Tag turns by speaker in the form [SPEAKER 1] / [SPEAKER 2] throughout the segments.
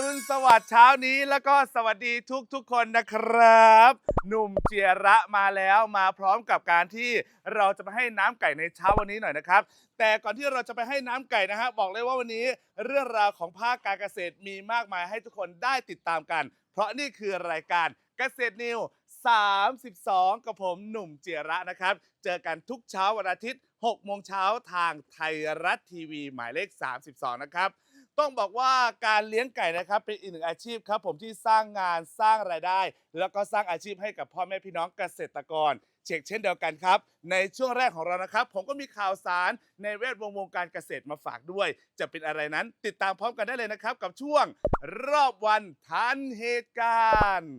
[SPEAKER 1] รุณสวัสดิ์เช้านี้แล้วก็สวัสดีทุกทุกๆคนนะครับ หนุ่มเจียระมาแล้วมาพร้อมกับการที่เราจะไปให้น้ำไก่ในเช้าวันนี้หน่อยนะครับ แต่ก่อนที่เราจะไปให้น้ำไก่นะฮะบอกเลยว่าวันนี้เรื่องราวของภาคการเกษตรมีมากมายให้ทุกคนได้ติดตามกัน เพราะนี่คือรายการเกษตรนิว 32 กับผมหนุ่มเจียระนะครับ เจอกันทุกเช้าวันอาทิตย์ 6โมงเช้าทางไทยรัฐทีวีหมายเลข 32 นะครับ ต้องบอกว่าการเลี้ยงไก่นะครับเป็นอีกหนึ่งอาชีพครับ ผมที่สร้างงานสร้างรายได้ แล้วก็สร้างอาชีพให้กับพ่อแม่พี่น้องเกษตรกรเช่นเช่นเดียวกันครับ ในช่วงแรกของเรานะครับ ผมก็มีข่าวสารในแวดวงวงการเกษตรมาฝากด้วย จะเป็นอะไรนั้น ติดตามพร้อมกันได้เลยนะครับ กับช่วงรอบวันทันเหตุการณ์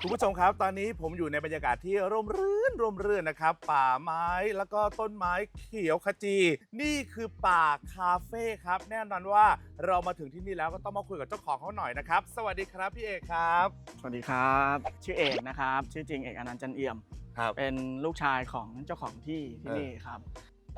[SPEAKER 1] คุณผู้ชมครับ ตอนนี้ผมอยู่ในบรรยากาศที่ร่มรื่นร่มรื่นนะครับ ป่าไม้แล้วก็ต้นไม้เขียวขจี นี่คือป่าคาเฟ่ครับ แน่นอนว่าเรามาถึงที่นี่แล้วก็ต้องมาคุยกับเจ้าของเขาหน่อยนะครับ สวัสดีครับพี่เอกครับ
[SPEAKER 2] สวัสดีครับ ชื่อเอกนะครับ ชื่อจริงเอกอนันต์จันเอี่ยม
[SPEAKER 1] ครับ
[SPEAKER 2] เป็นลูกชายของเจ้าของที่ที่
[SPEAKER 1] เออ
[SPEAKER 2] นี่ครับ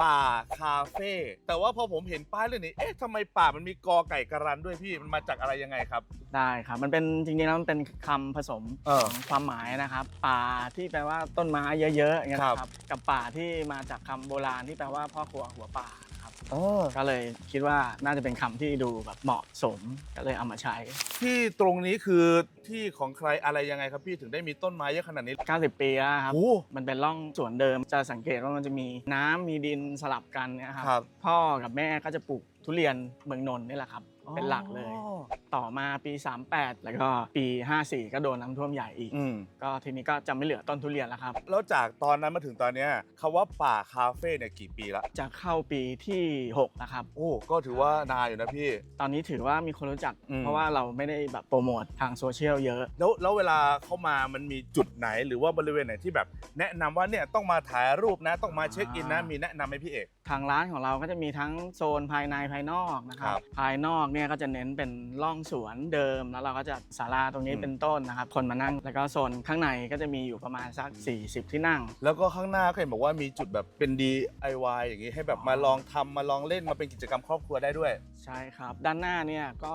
[SPEAKER 1] ป่าคาเฟ่แต่ว่าพอผมเห็นป้ายเรื่องนี้เอ๊ะทำไมป่ามันมีกอไก่กระรันด้วยพี่มันมาจากอะไรยังไงครับ
[SPEAKER 2] ได้ครับมันเป็นจริงๆแล้วมันเป็นคำผสม
[SPEAKER 1] เออ
[SPEAKER 2] ของความหมายนะครับ ป่าที่แปลว่าต้นไม้เยอะๆอย่างเงี้ย
[SPEAKER 1] ครับ
[SPEAKER 2] นะครับ กับป่าที่มาจากคำโบราณที่แปลว่าพ่อครัวหัวป่าครับ
[SPEAKER 1] อ๋อ
[SPEAKER 2] ก็เลยคิดว่าน่าจะเป็นคำที่ดูแบบเหมาะสมก็เลยเอามาใช้
[SPEAKER 1] ที่ตรงนี้คือที่ของใครอะไรยังไงครับพี่ถึงได้มีต้นไม้เยอะขนาดนี้
[SPEAKER 2] 90 ปีแล้วครับ
[SPEAKER 1] โอ้
[SPEAKER 2] มันเป็นร่องสวนเดิมจะสังเกตว่ามันจะมีน้ำมีดินสลับกันเนยครับ
[SPEAKER 1] ครับ
[SPEAKER 2] พ่อกับแม่ก็จะปลูกทุเรียนเมืองนนท์นี่แหละครับ เป็นหลักเลย
[SPEAKER 1] อ๋อ
[SPEAKER 2] ต่อมาปี 38 แล้วก็ปี 54 ก็โดนน้ำท่วมใหญ่อีก
[SPEAKER 1] อืม
[SPEAKER 2] ก็ทีนี้ก็จะไม่เหลือต้นทุเรียนแล้วครับ
[SPEAKER 1] แล้วจากตอนนั้นมาถึงตอนเนี้ยคำว่าป่าคาเฟ่เนี่ยกี่ปีละ
[SPEAKER 2] จะเข้าปีที่6นะครับ
[SPEAKER 1] โอ้ก็ถือว่านานอยู่นะพี่
[SPEAKER 2] ตอนนี้ถือว่ามีคนรู้จัก
[SPEAKER 1] อืม
[SPEAKER 2] เพราะว่าเราไม่ได้แบบโปรโมททางโซเชียลเยอะ
[SPEAKER 1] แล้วแล้วเวลาเข้ามามันมีจุดไหนหรือว่าบริเวณไหนที่แบบ แนะนำว่าเนี่ยต้องมาถ่ายรูปนะต้องมาเช็คอินนะ
[SPEAKER 2] อ่ามี
[SPEAKER 1] มีแนะนำไหมพี่เอก
[SPEAKER 2] ทางร้านของเราก็จะมีทั้งโซนภายในภายนอกนะครั
[SPEAKER 1] ครับบ
[SPEAKER 2] ภายนอกเนี่ยก็จะเน้นเป็นร่องสวนเดิม แล้วเราก็จะศาลาตรงนี้
[SPEAKER 1] อืม
[SPEAKER 2] เป็นต้นนะครับ คนมานั่ง แล้วก็โซนข้างในก็จะมีอยู่ประมาณสัก 40 ที่นั่ง
[SPEAKER 1] แล้วก็ข้างหน้าก็เห็นบอกว่ามีจุดแบบเป็น DIY อย่างงี้ให้แบบมาลองทำมาลองเล่นมาเป็นกิจกรรมครอบครัวได้ด้วย
[SPEAKER 2] ใช่ครับ ด้านหน้าเนี่ยก็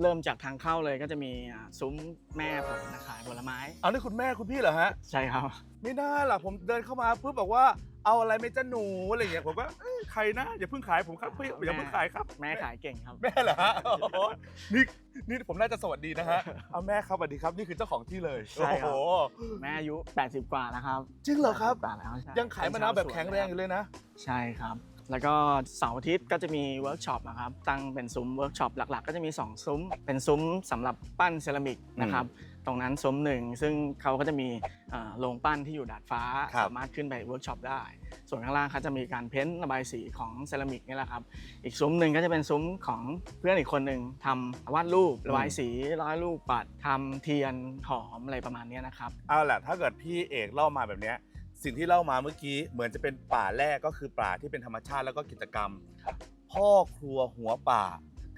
[SPEAKER 2] เริ่มจากทางเข้าเลยก็จะมีอ่าซุ้มแม่ผมนะขายผลไม้
[SPEAKER 1] เอานี่คุณแม่คุณพี่เหรอฮะ
[SPEAKER 2] ใช่ครับ
[SPEAKER 1] ไม่น่าล่ะผมเดินเข้ามาปุ๊บบอกว่า เอาอะไรไหม่จ้าหนูอะไรอย่างเงี้ยผมก็เอ้ยใครนะอย่าเพิ่งขายผมครับพี่อย่าเพิ่งขายครับ
[SPEAKER 2] แม่ขายเก่งครับ
[SPEAKER 1] แม่เหรอฮะโอ้โหนี่นี่ผมน่าจะสวัสดีนะฮะ เอาแม่ครับสวัสดีครับนี่คือเจ้าของที่เลย
[SPEAKER 2] ใช่ครับ
[SPEAKER 1] โอ้โห
[SPEAKER 2] แม่อายุ 80 กว่าแล้วครับ
[SPEAKER 1] จริงเหรอครับ
[SPEAKER 2] 80กว่าแล้วใช่
[SPEAKER 1] ยังขายมะนาวแบบแข็งแรงอยู่เลยนะ
[SPEAKER 2] ใช่ครับ แล้วก็เสาร์อาทิตย์ก็จะมีเวิร์กช็อปนะครับ ตั้งเป็นซุ้มเวิร์กช็อปหลักๆ ก็จะมี 2 ซุ้ม เป็นซุ้มสำหรับปั้นเซรามิกนะครับ ตรงนั้นซุ้มหนึ่งซึ่งเขาก็จะมีเอ่อโรงปั้นที่อยู่ดาดฟ้า
[SPEAKER 1] ครับ
[SPEAKER 2] สามารถขึ้นไปเวิร์กช็อปได้ ส่วนข้างล่างเขาจะมีการเพ้นท์ระบายสีของเซรามิกนี่แหละครับ อีกซุ้มหนึ่งก็จะเป็นซุ้มของเพื่อนอีกคนหนึ่งทำวาดรูประบายสีร้อยรูปปัดทำเทียนหอมอะไรประมาณเนี้ยนะครับ
[SPEAKER 1] เอาล่ะถ้าเกิดพี่เอกเล่ามาแบบเนี้ย สิ่งที่เล่ามาเมื่อกี้เหมือนจะเป็นป่าแรกก็คือป่าที่เป็นธรรมชาติแล้วก็กิจกรรม
[SPEAKER 2] ครับ
[SPEAKER 1] พ่อครัวหัวป่า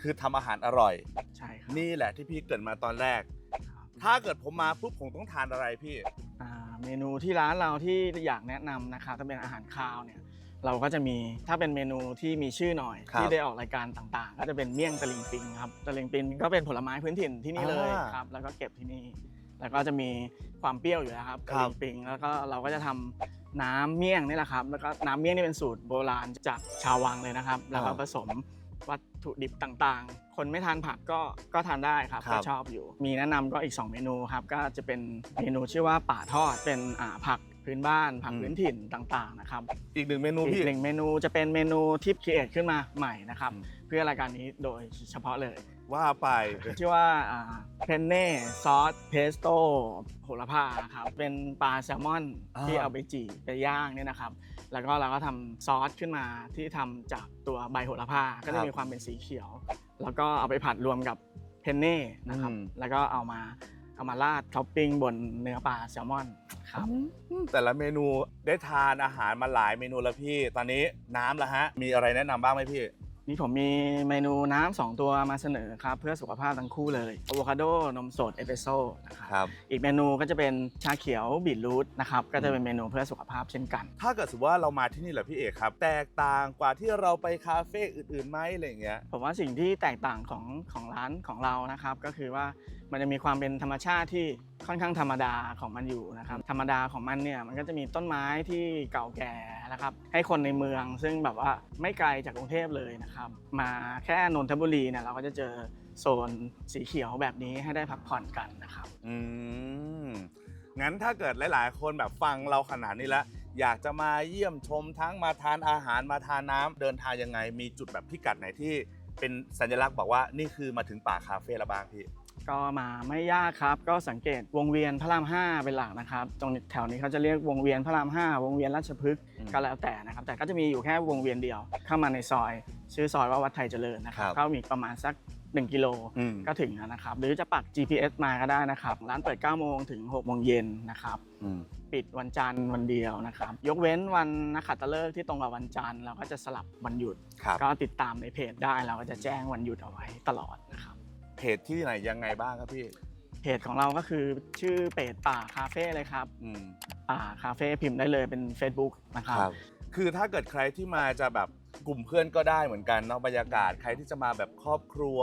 [SPEAKER 1] คือทำอาหารอร่อย
[SPEAKER 2] ใช่ครับ
[SPEAKER 1] นี่แหละที่พี่เกริดมาตอนแรก
[SPEAKER 2] ครับ
[SPEAKER 1] ถ้าเกิดผมมาปุ๊บผมต้องทานอะไรพี่
[SPEAKER 2] อ่าเมนูที่ร้านเราที่อยากแนะนำนะครับถ้าเป็นอาหารคาวเนี่ยเราก็จะมีถ้าเป็นเมนูที่มีชื่อหน่อย
[SPEAKER 1] ครับ
[SPEAKER 2] ที่ได้ออกรายการต่างๆ ก็จะเป็นเมี่ยงตะลิงปิงครับตะลิงปิงก็เป็นผลไม้พื้นถิ่นที่นี่เลย
[SPEAKER 1] อ่า
[SPEAKER 2] ครับแล้วก็เก็บที่นี่ แล้วก็จะมีความเปรี้ยวอยู่แล้วครับ
[SPEAKER 1] ค
[SPEAKER 2] ตะ
[SPEAKER 1] รับ
[SPEAKER 2] ลิงปิงแล้วก็เราก็จะทำน้ำเมี่ยงนี่แหละครับแล้วก็น้ำเมี่ยงนี่เป็นสูตรโบราณจากชาววังเลยนะครับ แล้วก็ผสมวัตถุดิบต่างๆ คนไม่ทานผักก็ก็ทานได้ครับ
[SPEAKER 1] ครับ
[SPEAKER 2] ก็ชอบอยู่ มีแนะนำก็อีก 2 เมนูครับ ก็จะเป็นเมนูชื่อว่าป่าทอดเป็นอ่าผักพื้นบ้านผัก
[SPEAKER 1] อืม
[SPEAKER 2] พื้นถิ่นต่างๆนะครับ
[SPEAKER 1] อีกหนึ่งเมนู
[SPEAKER 2] อี
[SPEAKER 1] พี่
[SPEAKER 2] กหนึ่งเมนูจะเป็นเมนูที่คิดขึ้นมาใหม่นะครับ
[SPEAKER 1] อืม
[SPEAKER 2] เพื่อรายการนี้โดยเฉพาะเลย
[SPEAKER 1] ว่าไป
[SPEAKER 2] ชื่อว่าเพนเน่ซอสเพสโต้โหระพาครับ เป็นปลาแซลมอน
[SPEAKER 1] อ่า
[SPEAKER 2] ที่เอาไปจี่ไปย่างเนี่ยนะครับ แล้วก็เราก็ทำซอสขึ้นมาที่ทำจากตัวใบโหระพา ก็จะมีความเป็นสีเขียว แล้วก็เอาไปผัดรวมกับเพนเน่นะครับ
[SPEAKER 1] อืม
[SPEAKER 2] แล้วก็เอามาเอามาราดท็อปปิ้งบนเนื้อปลาแซลมอนครับ
[SPEAKER 1] อืมแต่ละเมนูได้ทานอาหารมาหลายเมนูแล้วพี่ ตอนนี้น้ำละฮะ มีอะไรแนะนำบ้างไหมพี่
[SPEAKER 2] นี่ผมมีเมนูน้ำสองตัวมาเสนอครับ เพื่อสุขภาพทั้งคู่เลยอะโวคาโดนมสดเอสเปรสโซ่นะครับ
[SPEAKER 1] ครับ
[SPEAKER 2] อีกเมนูก็จะเป็นชาเขียวบีทรูทนะครับก็จะเป็นเมนูเพื่อสุขภาพเช่นกัน
[SPEAKER 1] ถ้าเกิดสมมติว่าเรามาที่นี่แหละพี่เอกครับ แตกต่างกว่าที่เราไปคาเฟ่อื่นๆไหมอะไรอย่างเงี้ย
[SPEAKER 2] ผมว่าสิ่งที่แตกต่างของของร้านของเรานะครับ ก็คือว่า มันจะมีความเป็นธรรมชาติที่ค่อนข้างธรรมดาของมันอยู่นะครับ ธรรมดาของมันเนี่ยมันก็จะมีต้นไม้ที่เก่าแก่นะครับ ให้คนในเมืองซึ่งแบบว่าไม่ไกลจากกรุงเทพเลยนะครับ มาแค่นนทบุรีเนี่ยเราก็จะเจอโซนสีเขียวแบบนี้ให้ได้พักผ่อนกันนะครับ
[SPEAKER 1] อืม งั้นถ้าเกิดหลาย ๆ คนแบบฟังเราขนาดนี้แล้วอยากจะมาเยี่ยมชมทั้งมาทานอาหารมาทานน้ำเดินทางยังไง มีจุดแบบพิกัดไหนที่เป็นสัญลักษณ์บอกว่านี่คือมาถึงป่าคาเฟ่และบ้างพี่
[SPEAKER 2] ก็มาไม่ยากครับ ก็สังเกตวงเวียนพระราม 5 เป็นหลักนะครับ ตรงแถวนี้เขาจะเรียกวงเวียนพระราม 5 วงเวียนราชพฤกษ์
[SPEAKER 1] อืม
[SPEAKER 2] ก็แล้วแต่นะครับ แต่ก็จะมีอยู่แค่วงเวียนเดียว เข้ามาในซอย ชื่อซอยว่าวัดไทยเจริญนะครับ
[SPEAKER 1] ครับ
[SPEAKER 2] ก็มีประมาณสัก 1 กิโล
[SPEAKER 1] อืม
[SPEAKER 2] ก็ถึงแล้วนะครับ หรือจะปัก GPS มาก็ได้นะครับ ร้านเปิด 9 โมงถึง 6 โมงเย็นนะครับ
[SPEAKER 1] อืม
[SPEAKER 2] ปิดวันจันทร์วันเดียวนะครับ ยกเว้นวันนักขัตฤกษ์ที่ตรงกับวันจันทร์เราก็จะสลับวันหยุด
[SPEAKER 1] ครับ
[SPEAKER 2] ก็ติดตามในเพจได้เราก็จะแจ้งวันหยุดเอาไว้ตลอดนะครับ
[SPEAKER 1] เพจที่ไหนยังไงบ้างครับพี่
[SPEAKER 2] เพจของเราก็คือชื่อเป็ดป่าคาเฟ่เลยครับ
[SPEAKER 1] อืม
[SPEAKER 2] ป่าคาเฟ่พิมพ์ได้เลยเป็น Facebook นะครับ
[SPEAKER 1] คือถ้าเกิดใครที่มาจะแบบกลุ่มเพื่อนก็ได้เหมือนกันเนาะบรรยากาศใครที่จะมาแบบครอบครัว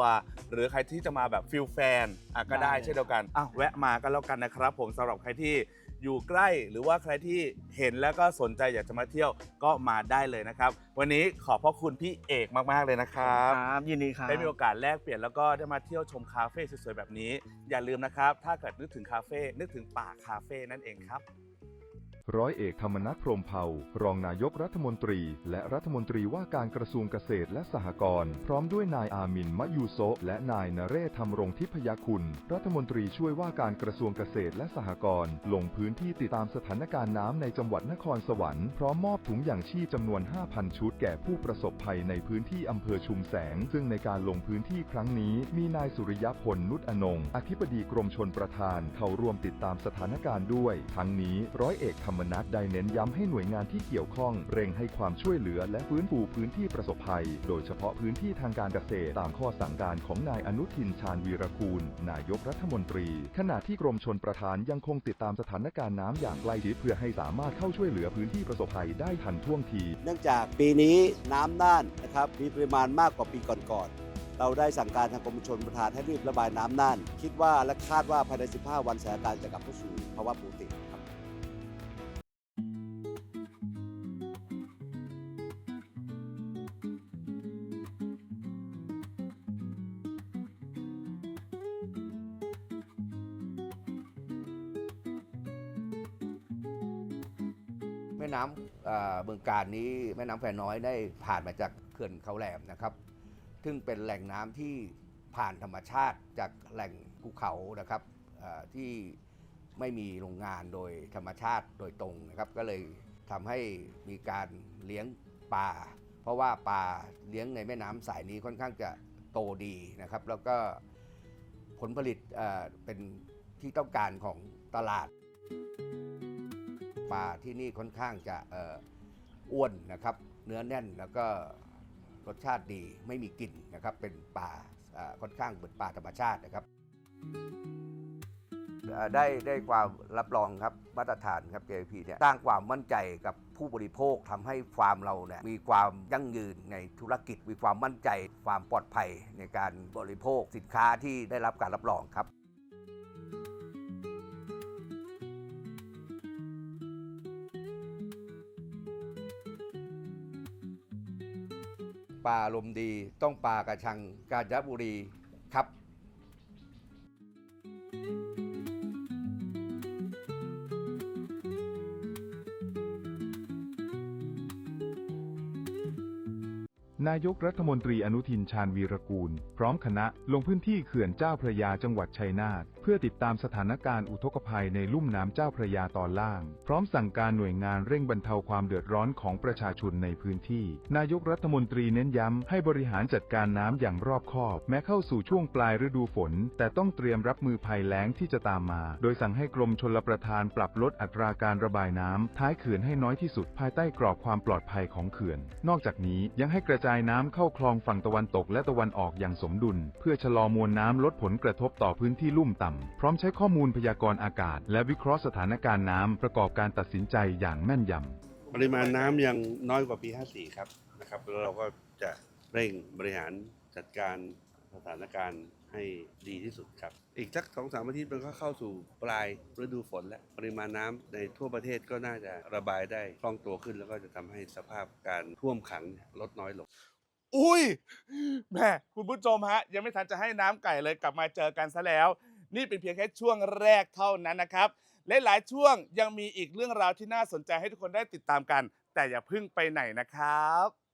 [SPEAKER 1] หรือใครที่จะมาแบบฟิลแฟนอะก็ได้
[SPEAKER 2] ได้เลย
[SPEAKER 1] เช่นเดียวกันอ้าวแวะมากันแล้วกันนะครับ ผมสำหรับใครที่ อยู่ใกล้หรือว่าใครที่เห็นแล้วก็สนใจอยากจะมาเที่ยวก็มาได้เลยนะครับ วันนี้ขอบพระคุณพี่เอกมากๆเลยนะครับ
[SPEAKER 2] ครับยินดีครับ
[SPEAKER 1] ได้มีโอกาสแลกเปลี่ยนแล้วก็ได้มาเที่ยวชมคาเฟ่สวยๆแบบนี้ อย่าลืมนะครับ ถ้าเกิดนึกถึงคาเฟ่นึกถึงป่าคาเฟ่นั่นเองครับ
[SPEAKER 3] ร้อยเอกธรรมนัฐพรมเผ่า รองนายกรัฐมนตรี และรัฐมนตรีว่าการกระทรวงเกษตรและสหกรณ์พร้อมด้วยนายอามินมะยูโซและนายนเรศธรรมรงทิพยคุณ รัฐมนตรีช่วยว่าการกระทรวงเกษตรและสหกรณ์ลงพื้นที่ติดตามสถานการณ์น้ำในจังหวัดนครสวรรค์พร้อมมอบถุงอย่างชีพจำนวน 5,000 ชุดแก่ผู้ประสบภัยในพื้นที่อำเภอชุมแสง ซึ่งในการลงพื้นที่ครั้งนี้ มีนายสุริยพลนุชอนง อธิบดีกรมชนประทาน เข้าร่วมติดตามสถานการณ์ด้วย ทั้งนี้ร้อยเอกธรรมมนัฐได้เน้นย้ำให้หน่วยงานที่เกี่ยวข้อง เร่งให้ความช่วยเหลือและฟื้นฟูพื้นที่ประสบภัย โดยเฉพาะพื้นที่ทางการเกษตรตามข้อสั่งการของนายอนุทินชาญวีรกูล นายกรัฐมนตรี ขณะที่กรมชนประทานยังคงติดตามสถานการณ์น้ำอย่างใกล้ชิดเพื่อให้สามารถเข้าช่วยเหลือพื้นที่ประสบภัยได้ทันท่วงที
[SPEAKER 4] เนื่องจากปีนี้น้ำน่านนะครับมีปริมาณมากกว่าปีก่อนๆ เราได้สั่งการทางกรมชลประทานให้รีบระบายน้ำน่าน คิดว่าและคาดว่าภายใน 15 วันสถานการณ์จะกลับเข้าสู่ภาวะปกติ
[SPEAKER 5] เมืองการนี้แม่น้ำแควน้อยได้ผ่านมาจากเขื่อนเขาแหลมนะครับ ซึ่งเป็นแหล่งน้ำที่ผ่านธรรมชาติจากแหล่งภูเขานะครับที่ไม่มีโรงงานโดยธรรมชาติโดยตรงนะครับ ก็เลยทำให้มีการเลี้ยงปลาเพราะว่าปลาเลี้ยงในแม่น้ำสายนี้ค่อนข้างจะโตดีนะครับ แล้วก็ผลผลิตเป็นที่ต้องการของตลาดปลาที่นี่ค่อนข้างจะ อ้วนนะครับ เนื้อแน่นแล้วก็รสชาติดีไม่มีกลิ่นนะครับ เป็นปลาค่อนข้างเป็นปลาธรรมชาตินะครับ ได้ได้ความรับรองครับมาตรฐานครับ JP เนี่ยสร้างความมั่นใจกับผู้บริโภคทำให้ฟาร์มเราเนี่ยมีความยั่งยืนในธุรกิจ มีความมั่นใจ ความปลอดภัยในการบริโภคสินค้าที่ได้รับการรับรองครับ ลาลมดี ต้องปลากระชังกาญจนบุรีครับ
[SPEAKER 3] นายกรัฐมนตรีอนุทินชาญวีรกูล พร้อมคณะลงพื้นที่เขื่อนเจ้าพระยาจังหวัดชัยนาทเพื่อติดตามสถานการณ์อุทกภัยในลุ่มน้ำเจ้าพระยาตอนล่าง พร้อมสั่งการหน่วยงานเร่งบรรเทาความเดือดร้อนของประชาชนในพื้นที่ นายกรัฐมนตรีเน้นย้ำให้บริหารจัดการน้ำอย่างรอบคอบ แม้เข้าสู่ช่วงปลายฤดูฝน แต่ต้องเตรียมรับมือภัยแล้งที่จะตามมา โดยสั่งให้กรมชลประทานปรับลดอัตราการระบายน้ำท้ายเขื่อนให้น้อยที่สุดภายใต้กรอบความปลอดภัยของเขื่อน นอกจากนี้ยังให้กระจายน้ำเข้าคลองฝั่งตะวันตกและตะวันออกอย่างสมดุล เพื่อชะลอมวลน้ำลดผลกระทบต่อพื้นที่ลุ่มต่ำ พร้อมใช้ข้อมูลพยากรณ์อากาศ และวิเคราะห์สถานการณ์น้ำประกอบการตัดสินใจอย่างแม่นยำ
[SPEAKER 4] ปริมาณน้ำยังน้อยกว่าปี 54 ครับนะครับแล้วเราก็จะเร่งบริหารจัดการสถานการณ์ ให้ดีที่สุดครับ อีกสักสองสามอาทิตย์มันก็เข้าสู่ปลายฤดูฝนแล้วปริมาณน้ำในทั่วประเทศก็น่าจะระบายได้คล่องตัวขึ้นแล้วก็จะทำให้สภาพการท่วมขังลดน้อยลง
[SPEAKER 1] อุ้ยแหม่คุณผู้ชมฮะ ยังไม่ทันจะให้น้ำไก่เลยกลับมาเจอกันซะแล้ว นี่เป็นเพียงแค่ช่วงแรกเท่านั้นนะครับ และหลายๆช่วงยังมีอีกเรื่องราวที่น่าสนใจให้ทุกคนได้ติดตามกัน แต่อย่าเพึ่งไปไหนนะครับ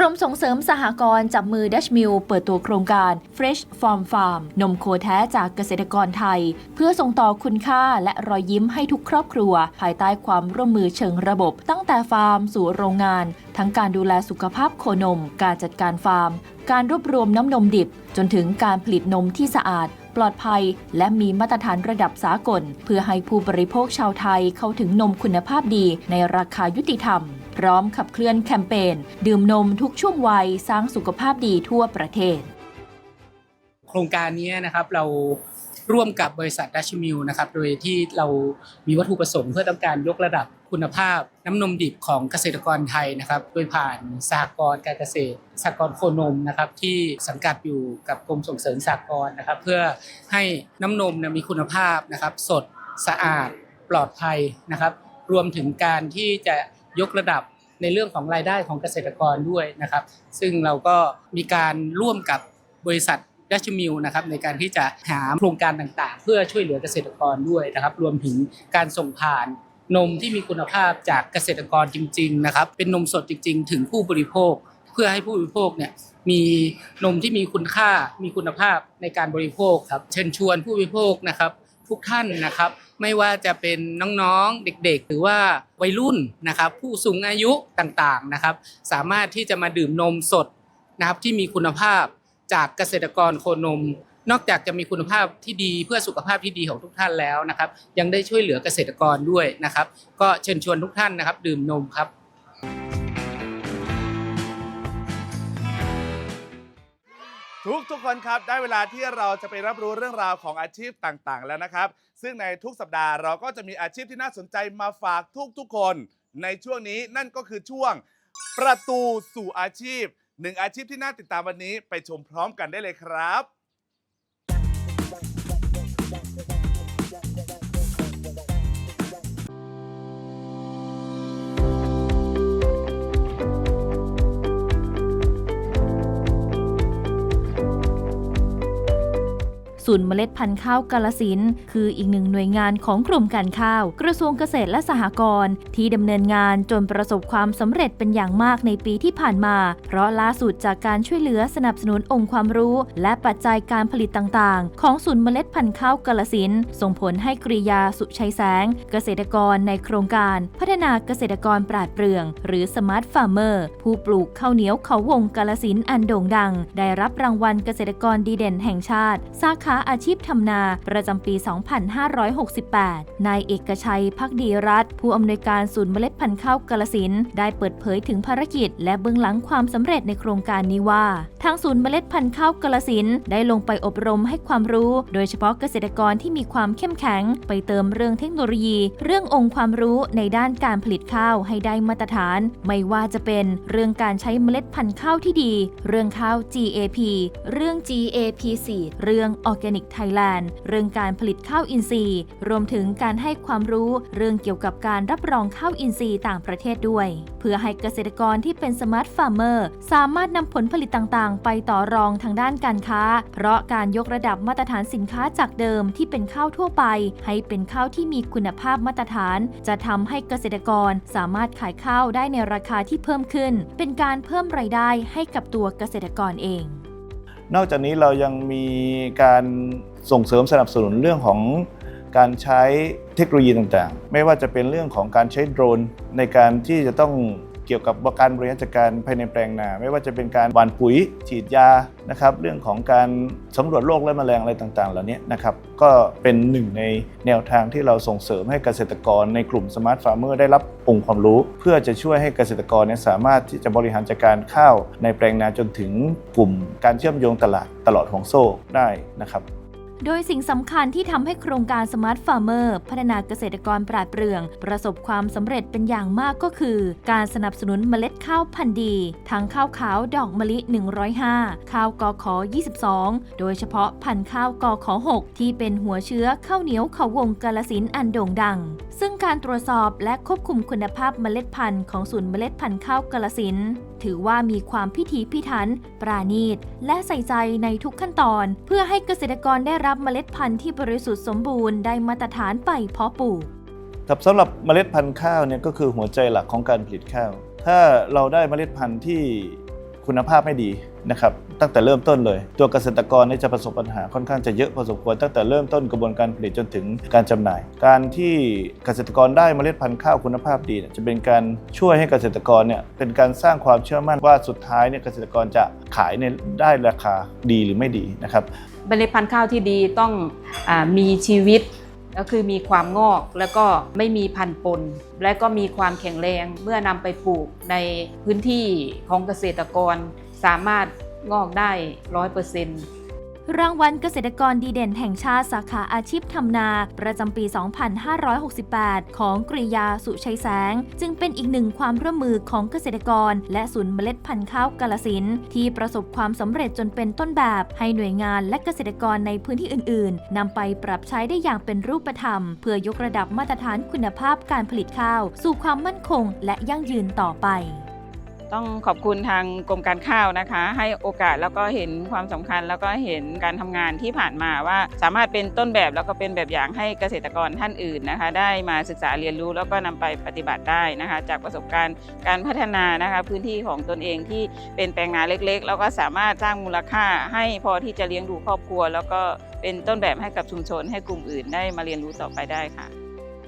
[SPEAKER 6] รมส่งเสริมสหกรณ์จับมือดัชมิลเปิดตัวโครงการ Fresh Farm Farm นมโคแท้จากเกษตรกรไทย เพื่อส่งต่อคุณค่าและรอยยิ้มให้ทุกครอบครัว ภายใต้ความร่วมมือเชิงระบบ ตั้งแต่ฟาร์มสู่โรงงาน ทั้งการดูแลสุขภาพโคนม การจัดการฟาร์ม การรวบรวมน้ำนมดิบ จนถึงการผลิตนมที่สะอาดปลอดภัย และมีมาตรฐานระดับสากล เพื่อให้ผู้บริโภคชาวไทยเข้าถึงนมคุณภาพดีในราคายุติธรรม ร้อมขับเคลื่อนแคมเปญดื่มนมทุกช่วงวัยสร้างสุขภาพดีทั่วประเทศ
[SPEAKER 7] โครงการนี้นะครับเราร่วมกับบริษัทดัชมิลนะครับ โดยที่เรามีวัตถุประสงค์เพื่อต้องการยกระดับคุณภาพน้ำนมดิบของเกษตรกรไทยนะครับ โดยผ่านสหกรณ์การเกษตรสหกรณ์โคนมนะครับที่สังกัดอยู่กับกรมส่งเสริมสหกรณ์นะครับ เพื่อให้น้ำนมมีคุณภาพนะครับ สดสะอาดปลอดภัยนะครับ รวมถึงการที่จะยกระดับ ในเรื่องของรายได้ของเกษตรกรด้วยนะครับ ซึ่งเราก็มีการร่วมกับบริษัทดัชมิลนะครับในการที่จะหาโครงการต่างๆ เพื่อช่วยเหลือเกษตรกรด้วยนะครับ รวมถึงการส่งผ่านนมที่มีคุณภาพจากเกษตรกรจริง ๆ นะครับ เป็นนมสดจริง ๆ ถึงผู้บริโภค เพื่อให้ผู้บริโภคเนี่ยมีนมที่มีคุณค่ามีคุณภาพในการบริโภคครับเชิญชวนผู้บริโภคนะครับ ทุกท่านนะครับ ไม่ว่าจะเป็นน้องๆเด็กๆ หรือว่าวัยรุ่นนะครับ ผู้สูงอายุต่างๆนะครับ สามารถที่จะมาดื่มนมสดนะครับที่มีคุณภาพจากเกษตรกรโคนม นอกจากจะมีคุณภาพที่ดีเพื่อสุขภาพที่ดีของทุกท่านแล้วนะครับ ยังได้ช่วยเหลือเกษตรกรด้วยนะครับ ก็เชิญชวนทุกท่านนะครับ ดื่มนมครับ
[SPEAKER 1] ทุกทุกคนครับ ได้เวลาที่เราจะไปรับรู้เรื่องราวของอาชีพต่างๆ แล้วนะครับ ซึ่งในทุกสัปดาห์เราก็จะมีอาชีพที่น่าสนใจมาฝากทุกทุกคน ในช่วงนี้นั่นก็คือช่วงประตูสู่อาชีพหนึ่งอาชีพที่น่าติดตามวันนี้ไปชมพร้อมกันได้เลยครับ
[SPEAKER 6] ศูนย์เมล็ดพันธุ์ข้าวกาลสินคืออีกหนึ่งหน่วยงานของกรมการข้าว กระทรวงเกษตรและสหกรณ์ที่ดำเนินงานจนประสบความสำเร็จเป็นอย่างมากในปีที่ผ่านมา เพราะล่าสุดจากการช่วยเหลือสนับสนุนองค์ความรู้ และปัจจัยการผลิตต่างๆ ของศูนย์เมล็ดพันธุ์ข้าวกาลสินส่งผลให้กริยาสุชัยแสง เกษตรกรในโครงการ พัฒนาเกษตรกรปราดเปรื่อง หรือสมาร์ทฟาร์มเมอร์ผู้ปลูกข้าวเหนียวเขาวงกาลสินอันโด่งดัง ได้รับรางวัลเกษตรกรดีเด่นแห่งชาติ สาขาอาชีพทำนา ประจำปี 2568 นายเอกชัยพักดีรัฐ ผู้อำนวยการศูนย์เมล็ดพันธุ์ข้าวกาลสินได้เปิดเผยถึงภารกิจ และเบื้องหลังความสำเร็จในโครงการนี้ว่า ทางศูนย์เมล็ดพันธุ์ข้าวกาลสินได้ลงไปอบรมให้ความรู้ โดยเฉพาะเกษตรกรที่มีความเข้มแข็ง ไปเติมเรื่องเทคโนโลยี เรื่ององค์ความรู้ในด้านการผลิตข้าวให้ได้มาตรฐาน ไม่ว่าจะเป็นเรื่องการใช้เมล็ดพันธุ์ข้าวที่ดี เรื่องข้าว GAP เรื่อง GAP4 เรื่องออ Organic Thailand เรื่องการผลิตข้าวอินทรีย์ รวมถึงการให้ความรู้เรื่องเกี่ยวกับการรับรองข้าวอินทรีย์ต่างประเทศด้วย เพื่อให้เกษตรกรที่เป็นสมาร์ทฟาร์มเมอร์สามารถนำผลผลิตต่างๆ ไปต่อรองทางด้านการค้า เพราะการยกระดับมาตรฐานสินค้าจากเดิมที่เป็นข้าวทั่วไป ให้เป็นข้าวที่มีคุณภาพมาตรฐาน จะทำให้เกษตรกรสามารถขายข้าวได้ในราคาที่เพิ่มขึ้น เป็นการเพิ่มรายได้ให้กับตัวเกษตรกรเอง
[SPEAKER 8] นอกจากนี้เรายังมีการส่งเสริมสนับสนุนเรื่องของการใช้เทคโนโลยีต่างๆ ไม่ว่าจะเป็นเรื่องของการใช้โดรนในการที่จะต้อง กี่ยวกับการบริหารจัดการภายในแปลงนา ไม่ว่าจะเป็นการหว่านปุ๋ยฉีดยานะครับเรื่องของการสำรวจโรคและแมลงอะไรต่างๆ เหล่านี้นะครับก็เป็นหนึ่งในแนวทางที่เราส่งเสริมให้เกษตรกรในกลุ่มสมาร์ทฟาร์มเมอร์ได้รับองค์ความรู้ เพื่อจะช่วยให้เกษตรกรเนี่ยสามารถที่จะบริหารจัดการข้าวในแปลงนาจนถึงกลุ่มการเชื่อมโยงตลาดตลอดของโซ่ได้นะครับ
[SPEAKER 6] โดยสิ่งสำคัญที่ทำให้โครงการ Smart Farmer พัฒนาเกษตรกรปราดเปรื่อง ประสบความสำเร็จเป็นอย่างมากก็คือ การสนับสนุนเมล็ดข้าวพันธุ์ดี ทั้งข้าวขาวดอกมะลิ 105 ข้าวกอขอ 22 โดยเฉพาะพันธุ์ข้าวกอขอ 6 ที่เป็นหัวเชื้อข้าวเหนียวเขาวงกาลสินอันโด่งดัง ซึ่งการตรวจสอบและควบคุมคุณภาพเมล็ดพันธุ์ของศูนย์เมล็ดพันธุ์ข้าวกาลสิน ถือว่ามีความพิถีพิถัน ปราณีต และใส่ใจในทุกขั้นตอน เพื่อให้เกษตรกรได้รับเมล็ดพันธุ์ที่บริสุทธิ์สมบูรณ์ได้มาตรฐานไปเพาะปลูก
[SPEAKER 8] ครับสำหรับเมล็ดพันธุ์ข้าวเนี่ยก็คือหัวใจหลักของการผลิตข้าว ถ้าเราได้เมล็ดพันธุ์ที่คุณภาพไม่ดี นะครับตั้งแต่เริ่มต้นเลย ตัวเกษตรกรเนี่ยจะประสบปัญหาค่อนข้างจะเยอะพอสมควรตั้งแต่เริ่มต้นกระบวนการผลิตจนถึงการจำหน่าย การที่เกษตรกรได้เมล็ดพันธุ์ข้าวคุณภาพดีจะเป็นการช่วยให้เกษตรกรเนี่ยเป็นการสร้างความเชื่อมั่นว่าสุดท้ายเนี่ยเกษตรกรจะขายในได้ราคาดีหรือไม่ดีนะครับ
[SPEAKER 9] เมล็ดพันธุ์ข้าวที่ดีต้องอมีชีวิตก็คือมีความงอกแล้วก็ไม่มีพันธุ์ปน และก็มีความแข็งแรงเมื่อนำไปปลูกในพื้นที่ของเกษตรกร สามารถงอกได้ร้อยเปอร์เซ็นต์
[SPEAKER 6] รางวัลเกษตรกรดีเด่นแห่งชาติสาขาอาชีพทำนา ประจำปี 2568 ของกริยาสุชัยแสง จึงเป็นอีกหนึ่งความร่วมมือของเกษตรกร และศูนย์เมล็ดพันธุ์ข้าวกาลสินที่ประสบความสำเร็จจนเป็นต้นแบบ ให้หน่วยงานและเกษตรกรในพื้นที่อื่น ๆนำไปปรับใช้ได้อย่างเป็นรูปธรรม เพื่อยกระดับมาตรฐานคุณภาพการผลิตข้าว สู่ความมั่นคง และยั่งยืนต่อไป
[SPEAKER 9] ต้องขอบคุณทางกรมการข้าวนะคะ ให้โอกาสแล้วก็เห็นความสำคัญ แล้วก็เห็นการทำงานที่ผ่านมาว่า สามารถเป็นต้นแบบแล้วก็เป็นแบบอย่างให้เกษตรกรท่านอื่นนะคะ ได้มาศึกษาเรียนรู้แล้วก็นำไปปฏิบัติได้นะคะ จากประสบการณ์การพัฒนานะคะพื้นที่ของตนเองที่เป็นแปลงนาเล็กๆ แล้วก็สามารถสร้างมูลค่าให้พอที่จะเลี้ยงดูครอบครัว แล้วก็เป็นต้นแบบให้กับชุมชนให้กลุ่มอื่นได้มาเรียนรู้ต่อไปได้ค่ะ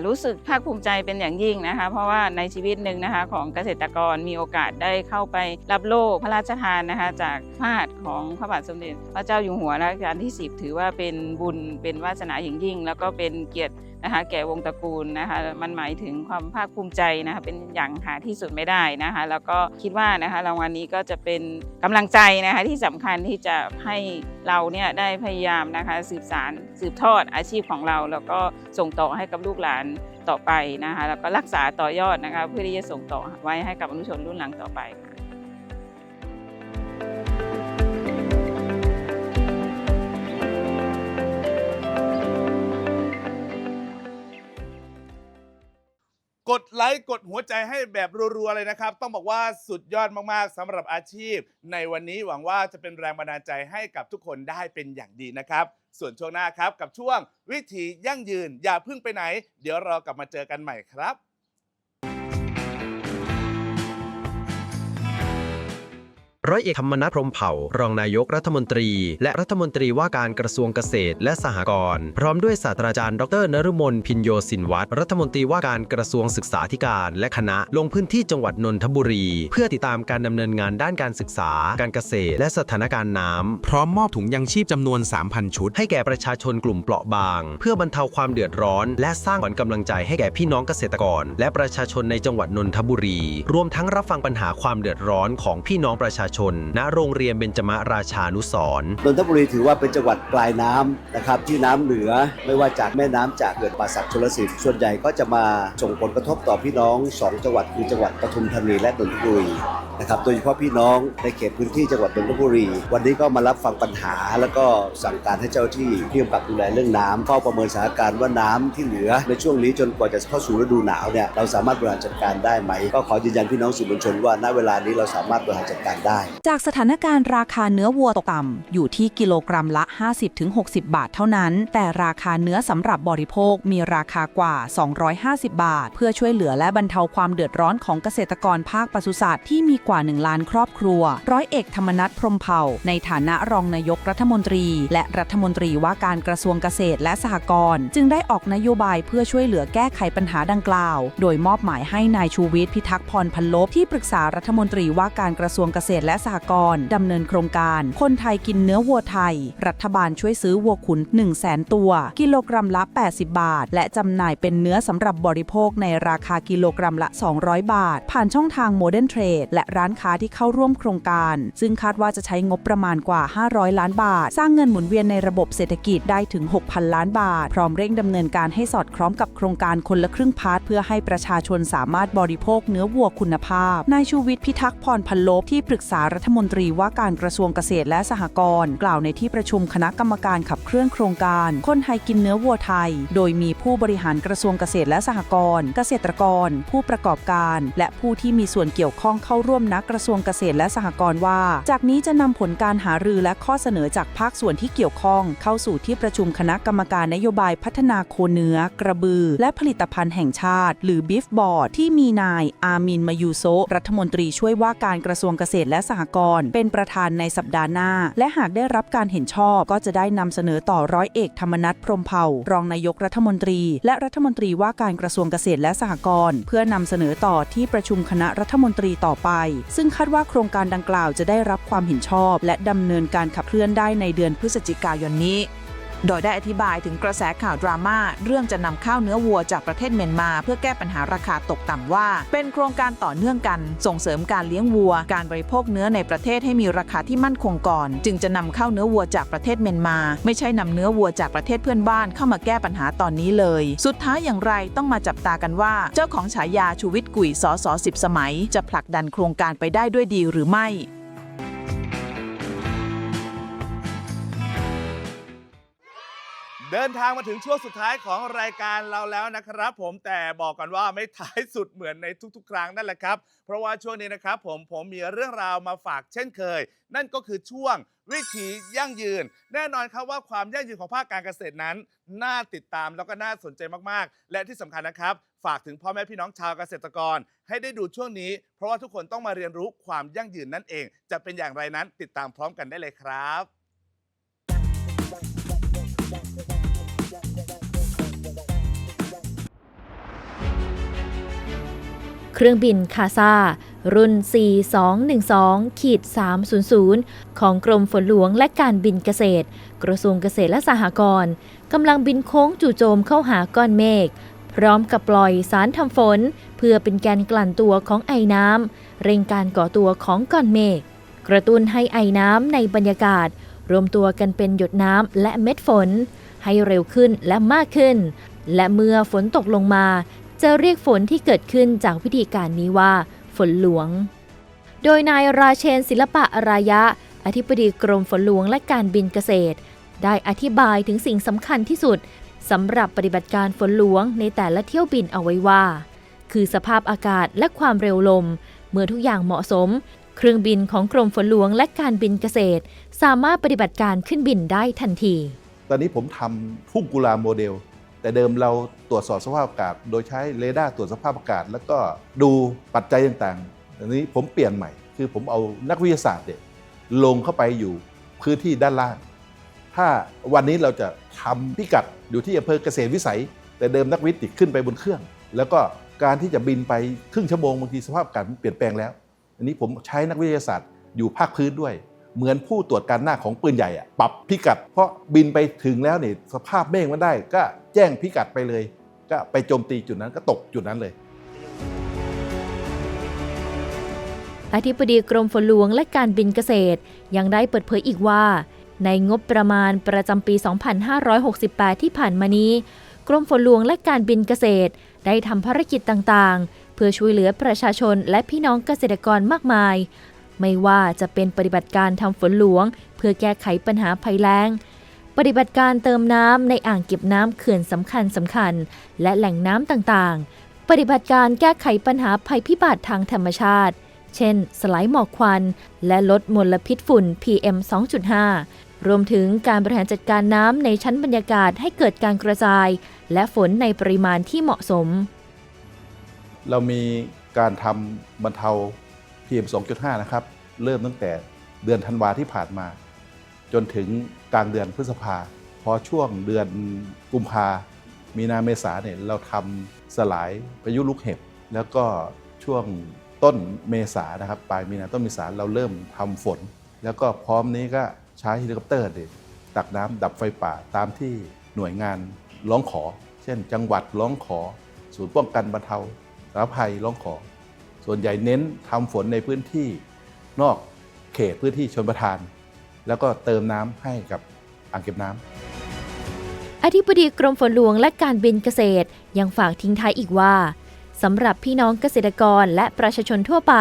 [SPEAKER 9] รู้สึกภาคภูมิใจเป็นอย่างยิ่งนะคะ เพราะว่าในชีวิตหนึ่งนะคะของเกษตรกรมีโอกาสได้เข้าไปรับโล่พระราชทานนะคะ จากพาดของพระบาทสมเด็จ พระเจ้าอยู่หัวรัชกาลที่ 10 ถือว่าเป็นบุญเป็นวาสนาอย่างยิ่ง แล้วก็เป็นเกียรติ นะคะแก่วงตระกูลนะคะมันหมายถึงความภาคภูมิใจนะคะเป็นอย่างหาที่สุดไม่ได้นะคะแล้วก็คิดว่านะคะรางวัลนี้ก็จะเป็นกำลังใจนะคะที่สำคัญที่จะให้เราเนี่ยได้พยายามนะคะสืบสารสืบทอดอาชีพของเรา แล้วก็ส่งต่อให้กับลูกหลานต่อไปนะคะแล้วก็รักษาต่อยอดนะคะเพื่อที่จะส่งต่อไว้ให้กับอนุชนรุ่นหลังต่อไปค่ะ
[SPEAKER 1] กดไลค์กดหัวใจให้แบบรัวๆเลยนะครับ ต้องบอกว่าสุดยอดมากๆสำหรับอาชีพ ในวันนี้หวังว่าจะเป็นแรงบันดาลใจให้กับทุกคนได้เป็นอย่างดีนะครับ ส่วนช่วงหน้าครับกับช่วงวิถียั่งยืนอย่าเพิ่งไปไหน เดี๋ยวเรากลับมาเจอกันใหม่ครับ
[SPEAKER 10] ร้อยเอกธรรมนัฐพรหมเผ่า รองนายกรัฐมนตรี และรัฐมนตรีว่าการกระทรวงเกษตรและสหกรณ์พร้อมด้วยศาสตราจารย์ ดรนฤมลพินโยสินวัตรรัฐมนตรีว่าการกระทรวงศึกษาธิการและคณะลงพื้นที่จังหวัดนนทบุรี เพื่อติดตามการดำเนินงานด้านการศึกษา การเกษตร และสถานการณ์น้ำพร้อมมอบถุงยังชีพจำนวน 3,000 ชุด ให้แก่ประชาชนกลุ่มเปราะบาง เพื่อบรรเทาความเดือดร้อน และสร้างขวัญกำลังใจให้แก่พี่น้องเกษตรกร และประชาชนในจังหวัดนนทบุรี รวมทั้งรับฟังปัญหาความเดือดร้อนของพี่น้องประชาชน ณ โรงเรียนเบญจมราชานุสรณ์
[SPEAKER 4] นนทบุรีถือว่าเป็นจังหวัดปลายน้ำนะครับที่น้ำเหนือไม่ว่าจากแม่น้ำจากเขื่อนป่าสักชลสิทธิ์ส่วนใหญ่ก็จะมาส่งผลกระทบต่อพี่น้อง 2 จังหวัดคือจังหวัดปทุมธานีและนนทบุรีนะครับโดยเฉพาะพี่น้องในเขตพื้นที่จังหวัดนนทบุรี วันนี้ก็มารับฟังปัญหา แล้วก็สั่งการให้เจ้าที่เที่กำกับดูแลเรื่องน้ำเฝ้าประเมินสถานการณ์ว่าน้ำที่เหลือ ในช่วงนี้จนกว่าจะเข้าสู่ฤดูหนาวเนี่ยเราสามารถบริหารจัดการได้ไหม ก็ขอยืนยันพี่น้องสื่อมวลชนว่าณเวลานี้เราสามารถบริหารจัดการได้
[SPEAKER 11] จากสถานการณ์ราคาเนื้อวัวตกต่ำอยู่ที่กิโลกรัมละ 50-60 บาทเท่านั้น แต่ราคาเนื้อสำหรับบริโภคมีราคากว่า 250 บาท เพื่อช่วยเหลือและบรรเทาความเดือดร้อนของเกษตรกรภาคปศุสัตว์ที่มีกว่า 1 ล้านครอบครัว ร้อยเอกธรรมนัฐพรมเผ่า ในฐานะรองนายกรัฐมนตรี และรัฐมนตรีว่าการกระทรวงเกษตรและสหกรณ์จึงได้ออกนโยบายเพื่อช่วยเหลือแก้ไขปัญหาดังกล่าว โดยมอบหมายให้นายชูวิทย์พิทักษ์พรพันลบที่ปรึกษารัฐมนตรีว่าการกระทรวงเกษตรและสหกรณ์ดำเนินโครงการ คนไทยกินเนื้อวัวไทย รัฐบาลช่วยซื้อวัวขุน 1 0 0 0 0แสนตัว กิโลกรัมละ 80 บาท และจำหน่ายเป็นเนื้อสำหรับบริโภคในราคากิโลกรัมละ 200 บาท ผ่านช่องทางโมเดิร์นเทรดและร้านค้าที่เข้าร่วมโครงการ ซึ่งคาดว่าจะใช้งบประมาณกว่า 500 ล้านบาท สร้างเงินหมุนเวียนในระบบเศรษฐกิจได้ถึง 6,000 ล้านบาท พร้อมเร่งดำเนินการให้สอดคล้องกับโครงการคนละครึ่งพาร์ทเพื่อให้ประชาชนสามารถบริโภคเนื้อวัวคุณภาพนายชูวิทย์พิทักษ์พรพันลบที่ปรึกษารัฐมนตรีว่าการกระทรวงเกษตรและสหกรณ์กล่าวในที่ประชุมคณะกรรมการขับเคลื่อนโครงการ คนไทยกินเนื้อวัวไทย โดยมีผู้บริหารกระทรวงเกษตรและสหกรณ์เกษตรกร ผู้ประกอบการ และผู้ที่มีส่วนเกี่ยวข้องเข้าร่วมนักกระทรวงเกษตรและสหกรณ์ว่า จากนี้จะนำผลการหารือและข้อเสนอจากภาคส่วนที่เกี่ยวข้อง เข้าสู่ที่ประชุมคณะกรรมการนโยบายพัฒนาโคเนื้อ กระบือ และผลิตภัณฑ์แห่งชาติ หรือบิฟบอร์ดที่มีนายอามินมายูโซรัฐมนตรีช่วยว่าการกระทรวงเกษตรและสหกรณ์เป็นประธานในสัปดาห์หน้า และหากได้รับการเห็นชอบก็จะได้นำเสนอต่อร้อยเอกธรรมนัฐพรมเผ่ารองนายกรัฐมนตรี และรัฐมนตรีว่าการกระทรวงเกษตรและสหกรณ์เพื่อนำเสนอต่อที่ประชุมคณะรัฐมนตรีต่อไป ซึ่งคาดว่าโครงการดังกล่าวจะได้รับความเห็นชอบ และดำเนินการขับเคลื่อนได้ในเดือนพฤศจิกายนนี้ โดยได้อธิบายถึงกระแสข่าวดราม่าเรื่องจะนำข้าวเนื้อวัวจากประเทศเมียนมา เพื่อแก้ปัญหาราคาตกต่ำว่า เป็นโครงการต่อเนื่องกัน ส่งเสริมการเลี้ยงวัว การบริโภคเนื้อในประเทศให้มีราคาที่มั่นคงก่อน จึงจะนำเข้าเนื้อวัวจากประเทศเมียนมา ไม่ใช่นำเนื้อวัวจากประเทศเพื่อนบ้านเข้ามาแก้ปัญหาตอนนี้เลย สุดท้ายอย่างไรต้องมาจับตากันว่า เจ้าของฉายาชูวิทย์กุ๋ยสอสอสิบสมัย จะผลักดันโครงการไปได้ด้วยดีหรือไม่
[SPEAKER 1] เดินทางมาถึงช่วงสุดท้ายของรายการเราแล้วนะครับ ผมแต่บอกกันว่าไม่ท้ายสุดเหมือนในทุกๆ ครั้งนั่นแหละครับ เพราะว่าช่วงนี้นะครับ ผมผมมีเรื่องราวมาฝากเช่นเคย นั่นก็คือช่วงวิถียั่งยืน แน่นอนครับว่าความยั่งยืนของภาคการเกษตรนั้น น่าติดตามแล้วก็น่าสนใจมากๆ และที่สำคัญนะครับ ฝากถึงพ่อแม่พี่น้องชาวเกษตรกร ให้ได้ดูช่วงนี้ เพราะว่าทุกคนต้องมาเรียนรู้ความยั่งยืนนั่นเอง จะเป็นอย่างไรนั้นติดตามพร้อมกันได้เลยครับ
[SPEAKER 6] เครื่องบินคาซารุ่น 4212ขีด300 ของกรมฝนหลวงและการบินเกษตร กระทรวงเกษตรและสหกรณ์กำลังบินโค้งจู่โจมเข้าหาก้อนเมฆ พร้อมกับปล่อยสารทำฝน เพื่อเป็นแกนกลั่นตัวของไอน้ำเร่งการก่อตัวของก้อนเมฆ กระตุ้นให้ไอน้ำในบรรยากาศ รวมตัวกันเป็นหยดน้ำและเม็ดฝน ให้เร็วขึ้นและมากขึ้น และเมื่อฝนตกลงมา จะเรียกฝนที่เกิดขึ้นจากวิธีการนี้ว่า ฝนหลวง โดยนายราเชนศิลปะอารายะ อธิบดีกรมฝนหลวงและการบินเกษตร ได้อธิบายถึงสิ่งสำคัญที่สุดสำหรับปฏิบัติการฝนหลวงในแต่ละเที่ยวบินเอาไว้ว่า คือสภาพอากาศและความเร็วลม เมื่อทุกอย่างเหมาะสม เครื่องบินของกรมฝนหลวงและการบินเกษตร สามารถปฏิบัติการขึ้นบินได้ทันที
[SPEAKER 12] ตอนนี้ผมทำทุ่งกุลาโมเดล แต่เดิมเราตรวจสอบสภาพอากาศ โดยใช้เรดาร์ตรวจสภาพอากาศ แล้วก็ดูปัจจัยต่างๆอันนี้ผมเปลี่ยนใหม่ คือผมเอานักวิทยาศาสตร์เนี่ยลงเข้าไปอยู่พื้นที่ด้านล่าง ถ้าวันนี้เราจะทำพิกัดอยู่ที่อำเภอเกษตรวิสัย แต่เดิมนักวิทย์ติดขึ้นไปบนเครื่อง แล้วก็การที่จะบินไปครึ่งชั่วโมงบางทีสภาพอากาศเปลี่ยนแปลงแล้ว อันนี้ผมใช้นักวิทยาศาสตร์อยู่ภาคพื้นด้วยเหมือนผู้ตรวจการหน้าของปืนใหญ่อะปรับพิกัด เพราะบินไปถึงแล้วเนี่ยสภาพเมฆมันได้ก็ แจ้งพิกัดไปเลย ก็ไปโจมตีจุดนั้นก็ตกจุดนั้นเลย
[SPEAKER 6] อธิบดีกรมฝนหลวงและการบินเกษตร ยังได้เปิดเผยอีกว่า ในงบประมาณประจำปี 2568 ที่ผ่านมานี้ กรมฝนหลวงและการบินเกษตร ได้ทำภารกิจต่างๆ เพื่อพื่อช่วยเหลือประชาชนและพี่น้องเกษตรกรมากมาย ไม่ว่าจะเป็นปฏิบัติการทำฝนหลวง เพื่อแก้ไขปัญหาภัยแล้ง ปฏิบัติการเติมน้ำในอ่างเก็บน้ำเขื่อนสำคัญสำคัญ และแหล่งน้ำต่างๆ ปฏิบัติการแก้ไขปัญหาภัยพิบัติทางธรรมชาติ เช่นสไลด์หมอกควัน และลดมลพิษฝุ่น PM 2.5 รวมถึงการบริหารจัดการน้ำในชั้นบรรยากาศให้เกิดการกระจาย และฝนในปริมาณที่เหมาะสม
[SPEAKER 12] เรามีการทำบรรเทา PM 2.5 นะครับ เริ่มตั้งแต่เดือนธันวาที่ผ่านมา จนถึง กลางเดือนพฤษภาพอช่วงเดือนกุมภามีนาเมษาเนี่ยเราทำสลายพายุลูกเห็บ แล้วก็ช่วงต้นเมษานะครับปลายมีนาต้นเมษาเราเริ่มทำฝน แล้วก็พร้อมนี้ก็ใช้เฮลิคอปเตอร์เนี่ยตักน้ำดับไฟป่าตามที่หน่วยงานร้องขอ เช่น จังหวัดร้องขอ ศูนย์ป้องกันบรรเทาสาภัยร้องขอ ส่วนใหญ่เน้นทำฝนในพื้นที่นอกเขตพื้นที่ชนประทาน แล้วก็เติมน้ำให้กับอ่างเก็บน้ำ
[SPEAKER 6] อธิบดีกรมฝนหลวงและการบินเกษตร ยังฝากทิ้งท้ายอีกว่าสำหรับพี่น้องเกษตรกรและประชาชนทั่วไป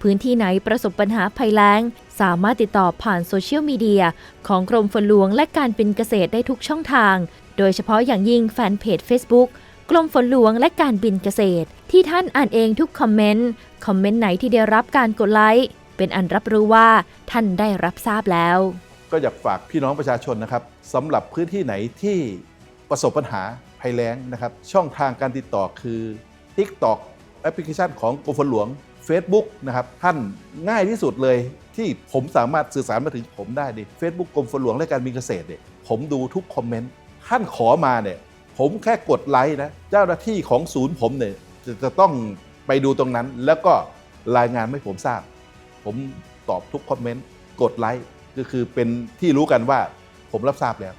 [SPEAKER 6] พื้นที่ไหนประสบปัญหาภัยแล้ง สามารถติดต่อผ่านโซเชียลมีเดียของกรมฝนหลวงและการบินเกษตรได้ทุกช่องทาง โดยเฉพาะอย่างยิ่งแฟนเพจ Facebook กรมฝนหลวงและการบินเกษตร ที่ท่านอ่านเองทุกคอมเมนต์ คอมเมนต์ไหนที่ได้รับการกดไลค์ เป็นอันรับรู้ว่าท่านได้รับทราบแล้ว
[SPEAKER 12] ก็อยากฝากพี่น้องประชาชนนะครับสำหรับพื้นที่ไหนที่ประสบปัญหาภัยแล้งนะครับ ช่องทางการติดต่อคือ TikTok แอปพลิเคชันของกรมฝนหลวง Facebook นะครับท่านง่ายที่สุดเลยที่ผมสามารถสื่อสารมาถึงผมได้ใน Facebook กรมฝนหลวงและการบินเกษตรเนี่ยผมดูทุกคอมเมนต์ท่านขอมาเนี่ยผมแค่กดไลค์นะเจ้าหน้าที่ของศูนย์ผมเนี่ยจะจะต้องไปดูตรงนั้นแล้วก็รายงานให้ผมทราบ ผมตอบทุกคอมเมนต์ กดไลค์ก็คือเป็นที่รู้กันว่าผมรับทราบแล้ว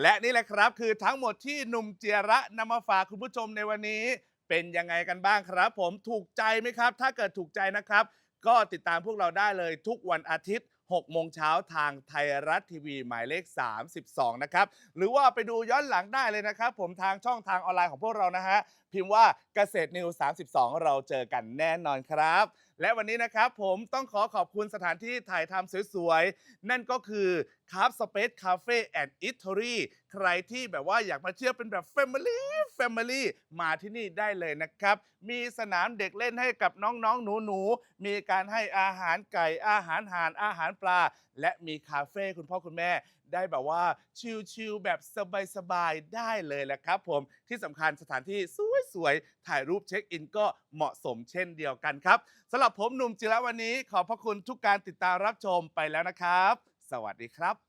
[SPEAKER 1] และนี่แหละครับคือทั้งหมดที่หนุ่มเจียระนำมาฝากคุณผู้ชมในวันนี้ เป็นยังไงกันบ้างครับ ผมถูกใจไหมครับ ถ้าเกิดถูกใจนะครับ ก็ติดตามพวกเราได้เลยทุกวันอาทิตย์ 6 โมงเช้าทางไทยรัฐทีวีหมายเลข 32 นะครับ หรือว่าไปดูย้อนหลังได้เลยนะครับ ผมทางช่องทางออนไลน์ของพวกเรานะฮะพิมพ์ว่าเกษตรนิว 32 เราเจอกันแน่นอนครับ และวันนี้นะครับผมต้องขอขอบคุณสถานที่ถ่ายทำสวยๆ นั่นก็คือคาร์ Space Cafe and Eatery ใครที่แบบว่าอยากมาเที่ยวเป็นแบบ Family Family มาที่นี่ได้เลยนะครับ มีสนามเด็กเล่นให้กับน้องๆ หนูๆ มีการให้อาหารไก่อาหารห่านอาหารปลา และมีคาเฟ่คุณพ่อคุณแม่ ได้แบบว่าชิลๆแบบสบายๆได้เลยแหละครับผมที่สำคัญสถานที่สวยๆถ่ายรูปเช็คอินก็เหมาะสมเช่นเดียวกันครับสำหรับผมหนุ่มจิระวันนี้ ขอบพระคุณทุกการติดตามรับชมไปแล้วนะครับ สวัสดีครับ